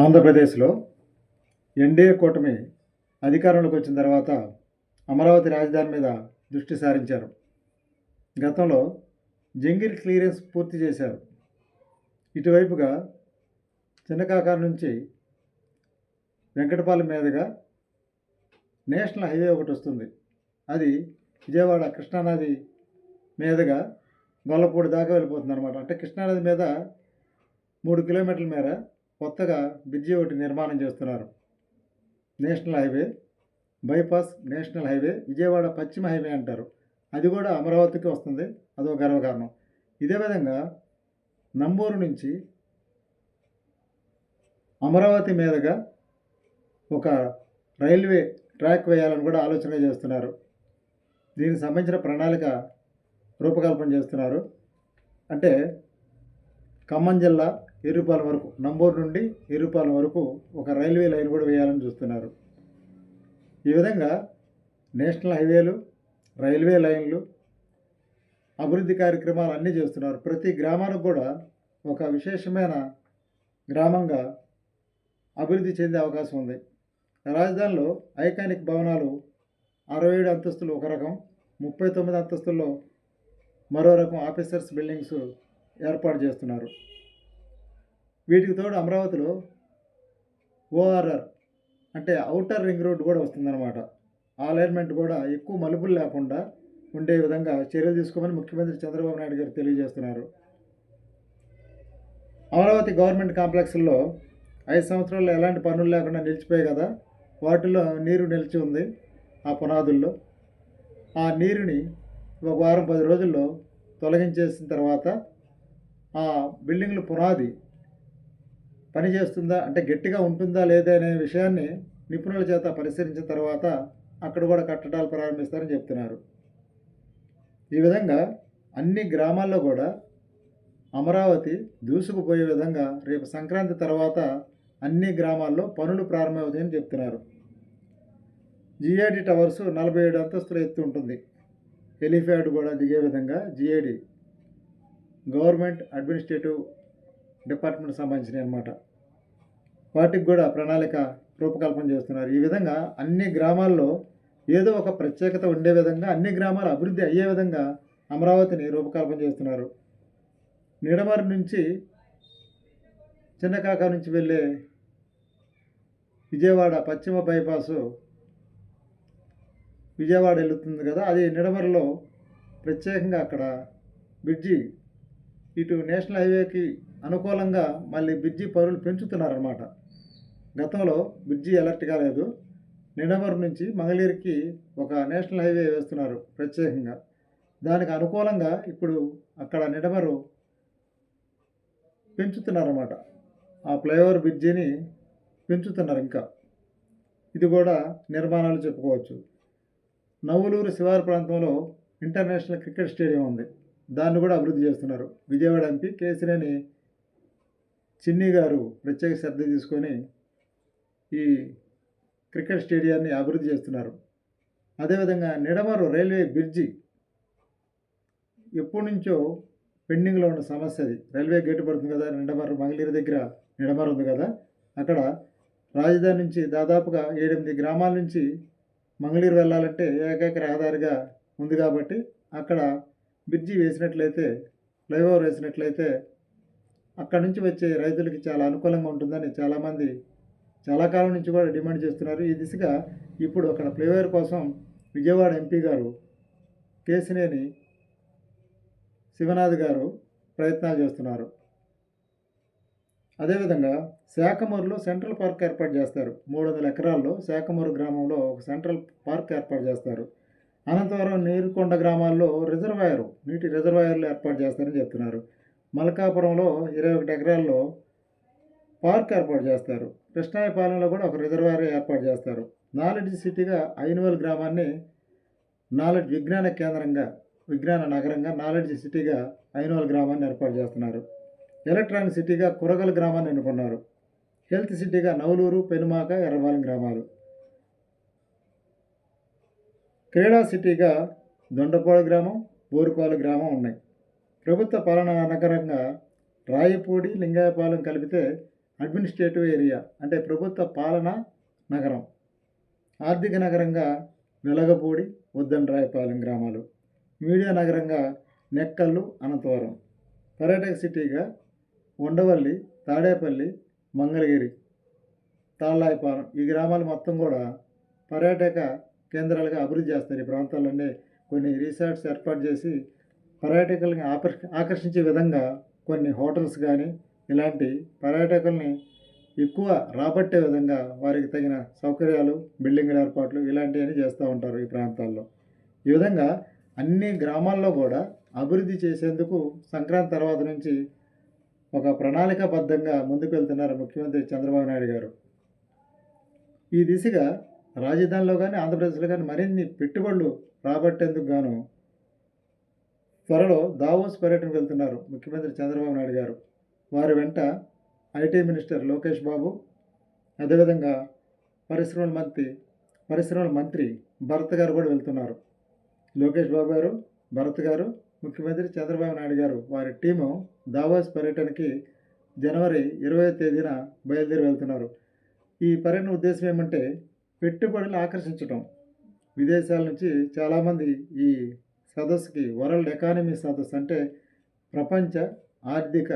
ఆంధ్రప్రదేశ్లో ఎన్డీఏ కూటమి అధికారంలోకి వచ్చిన తర్వాత అమరావతి రాజధాని మీద దృష్టి సారించారు. గతంలో జంగిల్ క్లియరెన్స్ పూర్తి చేశారు. ఇటువైపుగా చిన్నకాకారు నుంచి వెంకటపాలెం మీదుగా నేషనల్ హైవే ఒకటి వస్తుంది. అది విజయవాడ కృష్ణానది మీదుగా గొల్లపూడి దాకా వెళ్ళిపోతుంది అనమాట అంటే కృష్ణానది మీద మూడు కిలోమీటర్ల మేర కొత్తగా బ్రిడ్జి ఒకటి నిర్మాణం చేస్తున్నారు. National highway bypass national highway Vijayawada పశ్చిమ హైవే అంటారు. అది కూడా అమరావతికి వస్తుంది. అదో గర్వకారణం. ఇదే విధంగా నంబూరు నుంచి అమరావతి మీదుగా ఒక రైల్వే ట్రాక్ వేయాలని కూడా ఆలోచన చేస్తున్నారు. దీనికి సంబంధించిన ప్రణాళిక రూపకల్పన చేస్తున్నారు. అంటే ఖమ్మం జిల్లా ఏరుపాలెం వరకు నంబూరు నుండి ఏరుపాలెం వరకు ఒక రైల్వే లైన్ కూడా వేయాలని చూస్తున్నారు. ఈ విధంగా నేషనల్ హైవేలు రైల్వే లైన్లు అభివృద్ధి కార్యక్రమాలు అన్నీ చేస్తున్నారు. ప్రతి గ్రామానికి కూడా ఒక విశేషమైన గ్రామంగా అభివృద్ధి చెందే అవకాశం ఉంది. రాజధానిలో ఐకానిక్ భవనాలు అరవై ఏడు అంతస్తులు ఒక రకం ముప్పై తొమ్మిది అంతస్తుల్లో మరో రకం ఆఫీసర్స్ బిల్డింగ్స్ ఏర్పాటు చేస్తున్నారు. వీటికి తోడు అమరావతిలో ఓఆర్ఆర్ అంటే అవుటర్ రింగ్ రోడ్ కూడా వస్తుందన్నమాట. ఆ అలైన్మెంట్ కూడా ఎక్కువ మలుపులు లేకుండా ఉండే విధంగా చర్యలు తీసుకోమని ముఖ్యమంత్రి చంద్రబాబు నాయుడు గారు తెలియజేస్తున్నారు. అమరావతి గవర్నమెంట్ కాంప్లెక్స్లో ఐదు సంవత్సరాల్లో ఎలాంటి పనులు లేకుండా నిలిచిపోయాయి కదా వాటిలో నీరు నిలిచి ఉంది ఆ పునాదుల్లో. ఆ నీరుని ఒక వారం పది రోజుల్లో తొలగించేసిన తర్వాత ఆ బిల్డింగ్ల పునాది పనిచేస్తుందా అంటే గట్టిగా ఉంటుందా లేదా అనే విషయాన్ని నిపుణుల చేత పరిశీలించిన తర్వాత అక్కడ కూడా కట్టడాలు ప్రారంభిస్తారని చెప్తున్నారు. ఈ విధంగా అన్ని గ్రామాల్లో కూడా అమరావతి దూసుకుపోయే విధంగా రేపు సంక్రాంతి తర్వాత అన్ని గ్రామాల్లో పనులు ప్రారంభమవుతాయని చెప్తున్నారు. జిఐడి టవర్స్ నలభై ఏడు అంతస్తుల ఎత్తు ఉంటుంది. హెలిఫ్యాడ్ కూడా దిగే విధంగా జిఐడి గవర్నమెంట్ అడ్మినిస్ట్రేటివ్ డిపార్ట్మెంట్ సంబంధించినవి అనమాట వాటికి కూడా ప్రణాళిక రూపకల్పన చేస్తున్నారు. ఈ విధంగా అన్ని గ్రామాల్లో ఏదో ఒక ప్రత్యేకత ఉండే విధంగా అన్ని గ్రామాలు అభివృద్ధి అయ్యే విధంగా అమరావతిని రూపకల్పన చేస్తున్నారు. నిడమరు నుంచి చిన్నకాక నుంచి వెళ్ళే విజయవాడ పశ్చిమ బైపాసు విజయవాడ వెళుతుంది కదా అది నిడమరులో ప్రత్యేకంగా అక్కడ బ్రిడ్జి ఇటు నేషనల్ హైవేకి అనుకూలంగా మళ్ళీ బ్రిడ్జి పరులు పెంచుతున్నారన్నమాట. గతంలో బ్రిడ్జి అలర్ట్ కాలేదు నిడమరు నుంచి మంగళగిరికి ఒక నేషనల్ హైవే వేస్తున్నారు ప్రత్యేకంగా. దానికి అనుకూలంగా ఇప్పుడు అక్కడ నిడమరు పెంచుతున్నారన్నమాట. ఆ ఫ్లైఓవర్ బ్రిడ్జిని పెంచుతున్నారు ఇంకా. ఇది కూడా నిర్మాణాలు చెప్పుకోవచ్చు. నవ్వులూరు శివారు ప్రాంతంలో ఇంటర్నేషనల్ క్రికెట్ స్టేడియం ఉంది. దాన్ని కూడా అభివృద్ధి చేస్తున్నారు. విజయవాడ ఎంపీ కేసినేని చిన్ని గారు ప్రత్యేక శ్రద్ధ తీసుకొని ఈ క్రికెట్ స్టేడియాన్ని అభివృద్ధి చేస్తున్నారు. అదేవిధంగా నిడమరు రైల్వే బ్రిడ్జి ఎప్పటి నుంచో పెండింగ్లో ఉన్న సమస్య అది. రైల్వే గేటు పడుతుంది కదా నిడమరు మంగళీరు దగ్గర నిడమరు ఉంది కదా అక్కడ రాజధాని నుంచి దాదాపుగా ఏడెనిమిది గ్రామాల నుంచి మంగళీరు వెళ్ళాలంటే ఏకైక రహదారిగా ఉంది కాబట్టి అక్కడ బ్రిడ్జి వేసినట్లయితే ఫ్లైఓవర్ వేసినట్లయితే అక్కడ నుంచి వచ్చే రైతులకి చాలా అనుకూలంగా ఉంటుందని చాలామంది చాలా కాలం నుంచి కూడా డిమాండ్ చేస్తున్నారు. ఈ దిశగా ఇప్పుడు అక్కడ ఫ్లేవర్ కోసం విజయవాడ ఎంపీ గారు కేసినేని శివనాథ్ గారు ప్రయత్నాలు చేస్తున్నారు. అదేవిధంగా శాఖమూరులో సెంట్రల్ పార్క్ ఏర్పాటు చేస్తారు. మూడు వందల ఎకరాల్లో శాఖమూరు గ్రామంలో ఒక సెంట్రల్ పార్క్ ఏర్పాటు చేస్తారు. అనంతవరం నీరుకొండ గ్రామాల్లో రిజర్వాయర్ నీటి రిజర్వాయర్లు ఏర్పాటు చేస్తారని చెప్తున్నారు. మల్కాపురంలో ఇరవై ఒకటి ఎకరాల్లో పార్క్ ఏర్పాటు చేస్తారు. కృష్ణాయపాలెంలో కూడా ఒక రిజర్వాయర్ ఏర్పాటు చేస్తారు. నాలెడ్జ్ సిటీగా ఐనువల్ గ్రామాన్ని నాలెడ్జ్ విజ్ఞాన కేంద్రంగా విజ్ఞాన నగరంగా నాలెడ్జ్ సిటీగా ఐనువల్ గ్రామాన్ని ఏర్పాటు చేస్తున్నారు. ఎలక్ట్రానిక్ సిటీగా కురగల గ్రామాన్ని ఎన్నుకున్నారు. హెల్త్ సిటీగా నవలూరు పెనుమాక ఎర్రబాలెం గ్రామాలు. క్రీడా సిటీగా దొండపాడు గ్రామం బోరుపాలు గ్రామం ఉన్నాయి. ప్రభుత్వ పాలన నగరంగా రాయపూడి లింగాయపాలెం కలిపితే అడ్మినిస్ట్రేటివ్ ఏరియా అంటే ప్రభుత్వ పాలన నగరం. ఆర్థిక నగరంగా వెలగపూడి ఉద్దండరాయపాలెం గ్రామాలు. మీడియా నగరంగా నెక్కల్లు అనంతవరం. పర్యాటక సిటీగా ఉండవల్లి తాడేపల్లి మంగళగిరి తాళ్ళాయిపాలెం ఈ గ్రామాలు మొత్తం కూడా పర్యాటక కేంద్రాలుగా అభివృద్ధి చేస్తారు ఈ ప్రాంతాల్లోనే కొన్ని రిసార్ట్స్ ఏర్పాటు చేసి పర్యాటకులను ఆకర్ష ఆకర్షించే విధంగా కొన్ని హోటల్స్ కానీ ఇలాంటి పర్యాటకుల్ని ఎక్కువ రాబట్టే విధంగా వారికి తగిన సౌకర్యాలు బిల్డింగుల ఏర్పాట్లు ఇలాంటివన్నీ చేస్తూ ఉంటారు ఈ ప్రాంతాల్లో. ఈ విధంగా అన్ని గ్రామాల్లో కూడా అభివృద్ధి చేసేందుకు సంక్రాంతి తర్వాత నుంచి ఒక ప్రణాళికాబద్ధంగా ముందుకు వెళ్తున్నారు ముఖ్యమంత్రి చంద్రబాబు నాయుడు గారు. ఈ దిశగా రాజధానిలో కానీ ఆంధ్రప్రదేశ్లో కానీ మరిన్ని పెట్టుబడులు రాబట్టేందుకు గాను త్వరలో దావోస్ పర్యటనకు వెళ్తున్నారు ముఖ్యమంత్రి చంద్రబాబు నాయుడు గారు. వారి వెంట ఐటీ మినిస్టర్ లోకేష్ బాబు అదేవిధంగా పరిశ్రమల మంత్రి పరిశ్రమల మంత్రి భరత్ గారు కూడా వెళ్తున్నారు. లోకేష్ బాబు గారు భరత్ గారు ముఖ్యమంత్రి చంద్రబాబు నాయుడు గారు వారి టీము దావోస్ పర్యటనకి జనవరి ఇరవై తేదీన బయలుదేరి వెళ్తున్నారు. ఈ పర్యటన ఉద్దేశం ఏమంటే పెట్టుబడులు ఆకర్షించటం. విదేశాల నుంచి చాలామంది ఈ సదస్సుకి వరల్డ్ ఎకానమీ సదస్సు అంటే ప్రపంచ ఆర్థిక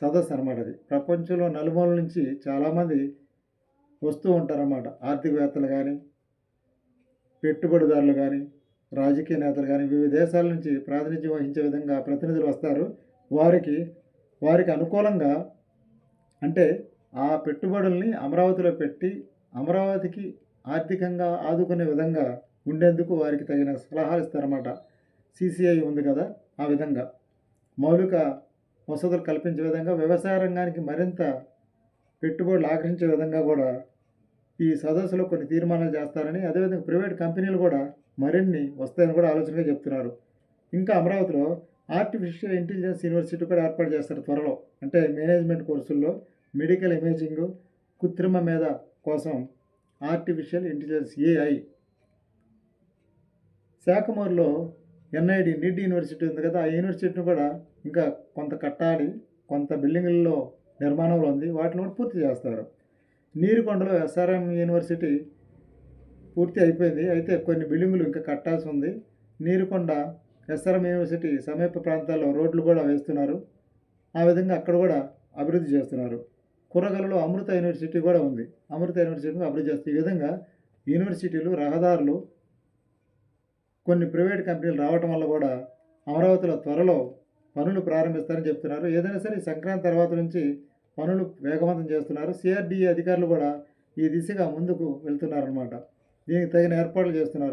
సదస్సు అనమాట అది. ప్రపంచంలో నలుమూల నుంచి చాలామంది వస్తూ ఉంటారన్నమాట. ఆర్థికవేత్తలు కానీ పెట్టుబడిదారులు కానీ రాజకీయ నేతలు కానీ వివిధ దేశాల నుంచి ప్రాతినిధ్యం వహించే విధంగా ప్రతినిధులు వస్తారు. వారికి వారికి అనుకూలంగా అంటే ఆ పెట్టుబడుల్ని అమరావతిలో పెట్టి అమరావతికి ఆర్థికంగా ఆదుకునే విధంగా ఉండేందుకు వారికి తగిన సలహాలు ఇస్తారన్నమాట. సిసిఐ ఉంది కదా ఆ విధంగా. మౌలిక వసతులు కల్పించే విధంగా వ్యవసాయ రంగానికి మరింత పెట్టుబడులు ఆకర్షించే విధంగా కూడా ఈ సదస్సులో కొన్ని తీర్మానాలు చేస్తారని అదేవిధంగా ప్రైవేట్ కంపెనీలు కూడా మరిన్ని వస్తాయని కూడా ఆలోచనగా చెప్తున్నారు. ఇంకా అమరావతిలో ఆర్టిఫిషియల్ ఇంటెలిజెన్స్ యూనివర్సిటీ కూడా ఏర్పాటు చేస్తారు త్వరలో. అంటే మేనేజ్మెంట్ కోర్సుల్లో మెడికల్ ఇమేజింగ్ కృత్రిమ మీద కోసం ఆర్టిఫిషియల్ ఇంటెలిజెన్స్ ఏఐ. శాఖమూరులో ఎన్ఐడి నీట్ యూనివర్సిటీ ఉంది కదా ఆ యూనివర్సిటీని కూడా ఇంకా కొంత కట్టాలి కొంత బిల్డింగుల్లో నిర్మాణంలో ఉంది వాటిని కూడా పూర్తి చేస్తారు. నీరుకొండలో ఎస్ఆర్ఎం యూనివర్సిటీ పూర్తి అయిపోయింది అయితే కొన్ని బిల్డింగులు ఇంకా కట్టాల్సి ఉంది. నీరుకొండ ఎస్ఆర్ఎం యూనివర్సిటీ సమీప ప్రాంతాల్లో రోడ్లు కూడా వేస్తున్నారు ఆ విధంగా అక్కడ కూడా అభివృద్ధి చేస్తున్నారు. కురగలలో అమృత యూనివర్సిటీ కూడా ఉంది అమృత యూనివర్సిటీని అభివృద్ధి చేస్తారు ఈ విధంగా యూనివర్సిటీలు రహదారులు కొన్ని ప్రైవేట్ కంపెనీలు రావటం వల్ల కూడా అమరావతిలో త్వరలో పనులు ప్రారంభిస్తారని చెప్తున్నారు. ఏదైనా సరే సంక్రాంతి తర్వాత నుంచి పనులు వేగవంతం చేస్తున్నారు. సిఆర్డిఏ అధికారులు కూడా ఈ దిశగా ముందుకు వెళ్తున్నారన్నమాట. దీనికి తగిన ఏర్పాట్లు చేస్తున్నారు.